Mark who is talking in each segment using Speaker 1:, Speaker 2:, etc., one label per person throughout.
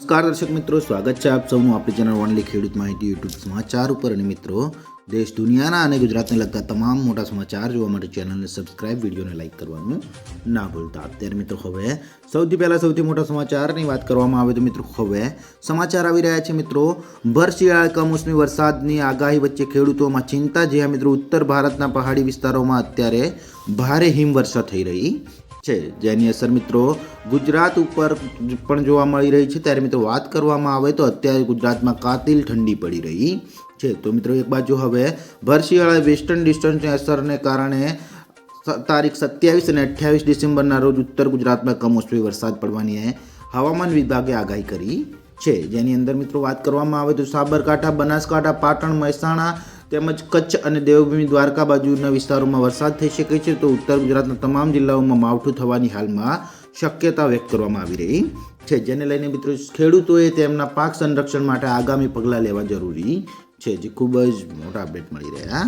Speaker 1: નમસ્કાર દર્શક મિત્રો, સ્વાગત છે આપ સૌનું આપણી ચેનલ ઓનલી ખેડૂત માહિતી યુટ્યુબ સમાચાર ઉપર. અને મિત્રો, દેશ દુનિયાના અને ગુજરાતને લગતા તમામ મોટા સમાચાર જોવા માટે ચેનલને સબસ્ક્રાઇબ વિડીયોને લાઇક કરવાનું ના ભૂલતા. અત્યારે મિત્રો, હવે સૌથી પહેલાં સૌથી મોટા સમાચારની વાત કરવામાં આવે તો મિત્રો, હવે સમાચાર આવી રહ્યા છે મિત્રો. ભર શિયાળા કમોસમી વરસાદની આગાહી વચ્ચે ખેડૂતોમાં ચિંતા જ્યાં મિત્રો, ઉત્તર ભારતના પહાડી વિસ્તારોમાં અત્યારે ભારે હિમવર્ષા થઈ રહી. છે. જેની અસર મિત્રો ગુજરાત ઉપર પણ જોવા મળી રહી છે. ત્યારે મિત્રો વાત કરવામાં આવે તો અત્યારે ગુજરાતમાં કાતિલ ઠંડી પડી રહી છે. તો મિત્રો એક બાજુ હવે ભરશિયાળા વેસ્ટર્ન ડિસ્ટન્સની અસરને કારણે તારીખ સત્યાવીસ અને અઠ્યાવીસ ડિસેમ્બરના રોજ ઉત્તર ગુજરાતમાં કમોસમી વરસાદ પડવાની હવામાન વિભાગે આગાહી કરી છે. જેની અંદર મિત્રો વાત કરવામાં આવે તો સાબરકાંઠા, બનાસકાંઠા, પાટણ, મહેસાણા તેમજ કચ્છ અને દેવભૂમિ દ્વારકા બાજુના વિસ્તારોમાં વરસાદ થઈ શકે છે, તો ઉત્તર ગુજરાતના તમામ જિલ્લાઓમાં માવઠું થવાની હાલમાં શક્યતા વ્યક્ત કરવામાં આવી રહી છે. જેને લઈને મિત્રો, ખેડૂતોએ તેમના પાક સંરક્ષણ માટે આગામી પગલાં લેવા જરૂરી છે, જે ખૂબ જ મોટા અપડેટ મળી રહ્યા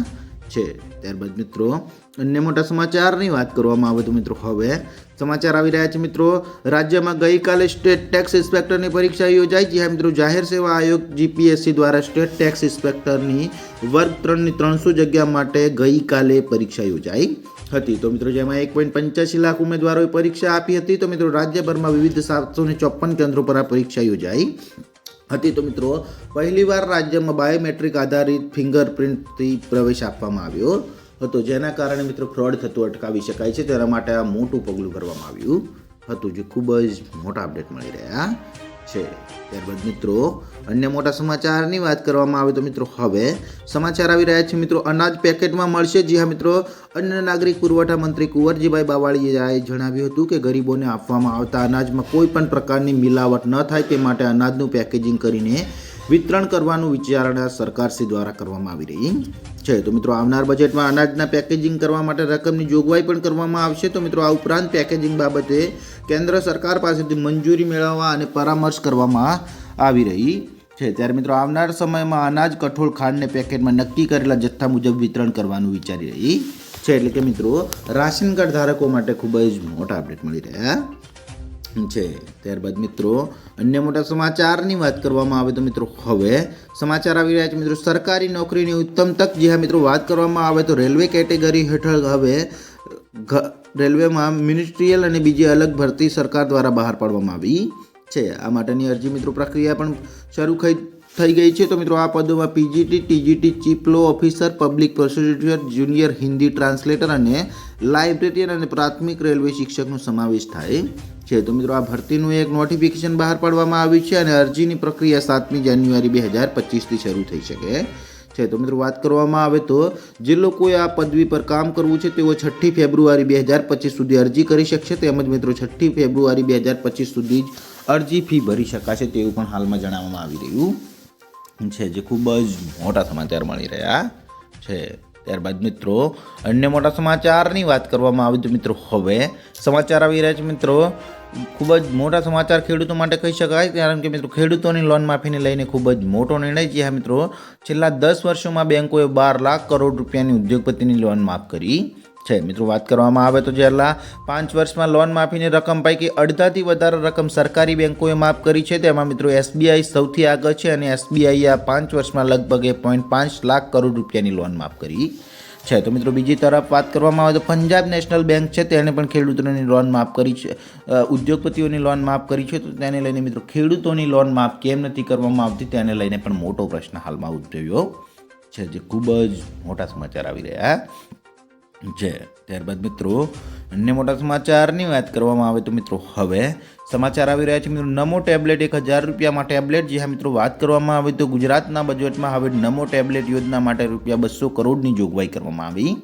Speaker 1: છે. ત્યારબાદ મિત્રો, અન્ય મોટા સમાચારની વાત કરવામાં આવે તો મિત્રો હવે સમાચાર આવી રહ્યા છે મિત્રો. રાજ્યમાં ગઈકાલે સ્ટેટ ટેક્સ ઇન્સ્પેક્ટરની પરીક્ષા યોજાઈ, જ્યાં મિત્રો જાહેર સેવા આયોગ જીપીએસસી દ્વારા સ્ટેટ ટેક્સ ઇન્સ્પેક્ટરની વર્ગ ત્રણની ત્રણસો જગ્યા માટે ગઈકાલે પરીક્ષા યોજાઈ હતી. તો મિત્રો, જેમાં એક પોઈન્ટ પંચ્યાસી લાખ ઉમેદવારોએ પરીક્ષા આપી હતી. તો મિત્રો, રાજ્યભરમાં વિવિધ સાતસો ચોપન કેન્દ્રો પર આ પરીક્ષા યોજાઈ હતી તો મિત્રો, પહેલીવાર રાજ્યમાં બાયોમેટ્રિક આધારિત ફિંગરપ્રિન્ટથી પ્રવેશ આપવામાં આવ્યો હતો. જેના કારણે મિત્રો ફ્રોડ થતું અટકાવી શકાય છે. તેના માટે આ મોટું પગલું ભરવામાં આવ્યું હતું, જે ખૂબ જ મોટા અપડેટ મળી રહ્યા. છે. ત્યારબાદ મિત્રો, અન્ય મોટા સમાચારની વાત કરવામાં આવે તો મિત્રો હવે સમાચાર આવી રહ્યા છે. મિત્રો, અનાજ પેકેટમાં મળશે. જી હા મિત્રો, અન્ય નાગરિક પુરવઠા મંત્રી કુંવરજીભાઈ બાવાળીએ જણાવ્યું હતું કે ગરીબોને આપવામાં આવતા અનાજમાં કોઈ પણ પ્રકારની મિલાવટ ન થાય તે માટે અનાજનું પેકેજિંગ કરીને વિતરણ કરવાનું વિચારણા સરકારશ્રી દ્વારા કરવામાં આવી રહી છે. તો મિત્રો, આવનાર બજેટમાં અનાજના પેકેજિંગ કરવા માટે રકમની જોગવાઈ પણ કરવામાં આવશે. તો મિત્રો, આ ઉપરાંત પેકેજિંગ બાબતે કેન્દ્ર સરકાર પાસેથી મંજૂરી મેળવવા અને પરામર્શ કરવામાં આવી રહી છે. ત્યારે મિત્રો, આવનાર સમયમાં અનાજ કઠોળ ખાંડને પેકેટમાં નક્કી કરેલા જથ્થા મુજબ વિતરણ કરવાનું વિચારી રહી છે. એટલે કે મિત્રો, રાશન કાર્ડ ધારકો માટે ખૂબ જ મોટા અપડેટ મળી રહ્યા છે. ત્યારબાદ મિત્રો, અન્ય મોટા સમાચારની વાત કરવામાં આવે તો મિત્રો, હવે સમાચાર આવી રહ્યા છે. મિત્રો, સરકારી નોકરીની ઉત્તમ તક, જે મિત્રો, વાત કરવામાં આવે તો રેલવે કેટેગરી હેઠળ હવે રેલવેમાં મિનિસ્ટ્રીયલ અને બીજી અલગ ભરતી સરકાર દ્વારા બહાર પાડવામાં આવી છે. આ માટેની અરજી મિત્રો પ્રક્રિયા પણ શરૂ થઈ ગઈ છે. તો મિત્રો આ પદોમાં PGT TGT chief law officer public prosecutor junior Hindi translator અને લાઇબ્રેરિયન અને પ્રાથમિક રેલવે શિક્ષકનો સમાવેશ થાય છે. તો મિત્રો આ ભરતીનું એક નોટિફિકેશન બહાર પાડવામાં આવ્યું છે અને અરજીની પ્રક્રિયા સાતમી જાન્યુઆરી બે હજાર પચીસથી શરૂ થઈ શકે. છે. તો મિત્રો વાત કરવામાં આવે તો જે લોકોએ આ પદવી પર કામ કરવું છે, તેઓ છઠ્ઠી ફેબ્રુઆરી બે હજાર પચીસ સુધી અરજી કરી શકશે. તેમજ મિત્રો છઠ્ઠી ફેબ્રુઆરી બે હજાર પચીસ સુધી જ અરજી ફી ભરી શકાશે તેવું પણ હાલમાં જણાવવામાં આવી રહ્યું છે, જે ખૂબ જ મોટા સમાચાર મળી રહ્યા છે. ત્યારબાદ મિત્રો, અન્ય મોટા સમાચારની વાત કરવામાં આવે તો મિત્રો હવે સમાચાર આવી રહ્યા છે મિત્રો. ખૂબ જ મોટા સમાચાર ખેડૂતો માટે કહી શકાય, કારણ કે મિત્રો ખેડૂતોની લોન માફીને લઈને ખૂબ જ મોટો નિર્ણય છે મિત્રો. છેલ્લા દસ વર્ષોમાં બેંકોએ બાર લાખ કરોડ રૂપિયાની ઉદ્યોગપતિની લોન માફ કરી. છે. મિત્રો, વાત કરવામાં આવે તો છેલ્લા પાંચ વર્ષમાં લોન માફીની રકમ પૈકી અડધાથી વધારે રકમ સરકારી બેંકોએ માફ કરી છે. તેમાં મિત્રો, એસબીઆઈ સૌથી આગળ છે અને એસબીઆઈએ આ પાંચ વર્ષમાં લગભગ એક પોઈન્ટ પાંચ લાખ કરોડ રૂપિયાની લોન માફ કરી છે. તો મિત્રો, બીજી તરફ વાત કરવામાં આવે તો પંજાબ નેશનલ બેંક છે. તેણે પણ ખેડૂતોની લોન માફ કરી છે. ઉદ્યોગપતિઓની લોન માફ કરી છે. તો તેને લઈને મિત્રો, ખેડૂતોની લોન માફ કેમ નથી કરવામાં આવતી તેને લઈને પણ મોટો પ્રશ્ન હાલમાં ઉદ્ભવ્યો છે, જે ખૂબ જ મોટા સમાચાર આવી રહ્યા. છે ત્યારબાદ મિત્રો, અન્ય મોટા સમાચારની વાત કરવામાં આવે તો મિત્રો હવે સમાચાર આવી રહ્યા છે મિત્રો, નમો ટેબ્લેટ એક હજાર રૂપિયામાં ટેબ્લેટ, જે મિત્રો, વાત કરવામાં આવે તો ગુજરાતના બજેટમાં હવે નમો ટેબ્લેટ યોજના માટે રૂપિયા બસો કરોડની જોગવાઈ કરવામાં આવી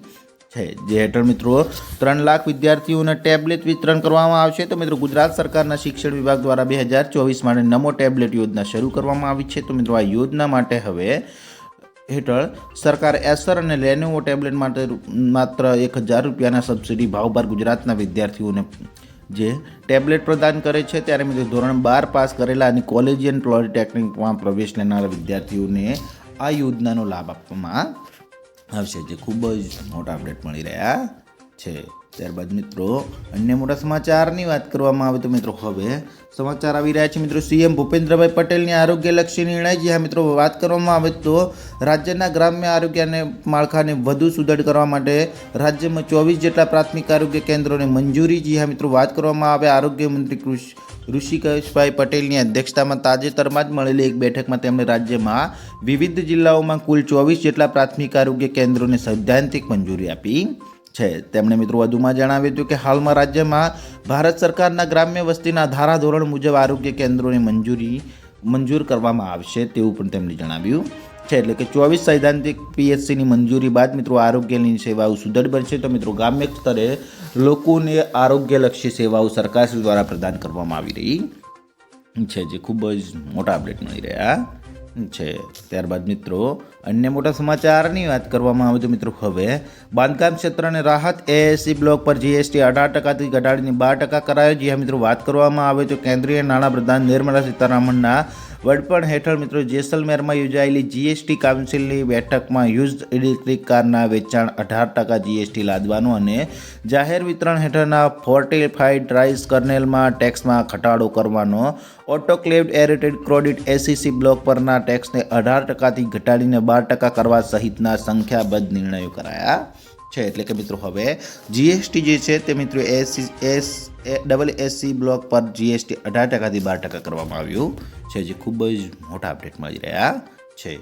Speaker 1: છે. જે હેઠળ મિત્રો, ત્રણ લાખ વિદ્યાર્થીઓને ટેબ્લેટ વિતરણ કરવામાં આવશે. તો મિત્રો, ગુજરાત સરકારના શિક્ષણ વિભાગ દ્વારા બે હજાર ચોવીસ માટે નમો ટેબ્લેટ યોજના શરૂ કરવામાં આવી છે. તો મિત્રો, આ યોજના માટે હવે હેઠળ સરકાર એસર અને લેનોવો ટેબ્લેટ માટે માત્ર એક હજાર રૂપિયાના સબસિડી ભાવભાર ગુજરાતના વિદ્યાર્થીઓને જે ટેબ્લેટ પ્રદાન કરે છે, ત્યારે મિત્રો ધોરણ બાર પાસ કરેલા અને કોલેજિયન પોલિટેકનિકમાં પ્રવેશ લેનારા વિદ્યાર્થીઓને આ યોજનાનો લાભ આપવામાં આવશે. જે ખૂબ જ મોટા અપડેટ મળી રહ્યા છે. ત્યારબાદ મિત્રો, અન્ય મોટા સમાચારની વાત કરવામાં આવે તો મિત્રો હવે સમાચાર આવી રહ્યા છે. મિત્રો, સીએમ ભૂપેન્દ્રભાઈ પટેલની આરોગ્યલક્ષી નિર્ણય જ્યાં મિત્રો, વાત કરવામાં આવે તો રાજ્યના ગ્રામ્ય આરોગ્ય અને માળખાને વધુ સુદૃઢ કરવા માટે રાજ્યમાં ચોવીસ જેટલા પ્રાથમિક આરોગ્ય કેન્દ્રોને મંજૂરી જ્યાં મિત્રો, વાત કરવામાં આવે. આરોગ્ય મંત્રી કૃષિ, ઋષિકેશભાઈ પટેલની અધ્યક્ષતામાં તાજેતરમાં જ મળેલી એક બેઠકમાં તેમણે રાજ્યમાં વિવિધ જિલ્લાઓમાં કુલ ચોવીસ જેટલા પ્રાથમિક આરોગ્ય કેન્દ્રોને સૈદ્ધાંતિક મંજૂરી આપી. છે. તેમણે મિત્રો વધુમાં જણાવ્યું હતું કે હાલમાં રાજ્યમાં ભારત સરકારના ગ્રામ્ય વસ્તીના ધારાધોરણ મુજબ આરોગ્ય કેન્દ્રોની મંજૂરી મંજૂર કરવામાં આવશે તેવું પણ તેમણે જણાવ્યું છે. એટલે કે ચોવીસ સૈદ્ધાંતિક પીએચસીની મંજૂરી બાદ મિત્રો આરોગ્યની સેવાઓ સુદૃઢ બનશે તો મિત્રો ગ્રામ્ય સ્તરે લોકોને આરોગ્યલક્ષી સેવાઓ સરકારશ્રી દ્વારા પ્રદાન કરવામાં આવી રહી છે, જે ખૂબ જ મોટા અપડેટ મળી રહ્યા. છે. ત્યારબાદ મિત્રો, અન્ય મોટા સમાચારની વાત કરવામાં આવે તો મિત્રો હવે, બાંધકામ ક્ષેત્રને રાહત એએસસી બ્લોક પર જીએસટી અઢાર ટકાથી ઘટાડીને બાર ટકા કરાયો. જ્યાં મિત્રો, વાત કરવામાં આવે તો કેન્દ્રીય નાણાપ્રધાન નિર્મલા સીતારામનના વડપણ હેઠળ મિત્રો જેસલમેરમાં યોજાયેલી જીએસટી કાઉન્સિલની બેઠકમાં યુઝડ ઇલેક્ટ્રિક કારના વેચાણ અઢાર ટકા જીએસટી લાદવાનું અને જાહેર વિતરણ હેઠળના ફોર્ટિફાઈડ રાઈસ કર્નેલમાં ટેક્સમાં ઘટાડો કરવાનો, autoclaved aerated concrete ACC block પરના ટેક્સને અઢાર ટકાથી ઘટાડીને બાર ટકા કરવા સહિતના સંખ્યાબદ્ધ નિર્ણયો કરાયા છે. એટલે કે મિત્રો હવે જીએસટી જે છે તે મિત્રો AC S double SC block પર જીએસટી અઢાર ટકાથી બાર ટકા કરવામાં આવ્યું છે, જે ખૂબ જ મોટા અપડેટ મળી રહ્યા છે.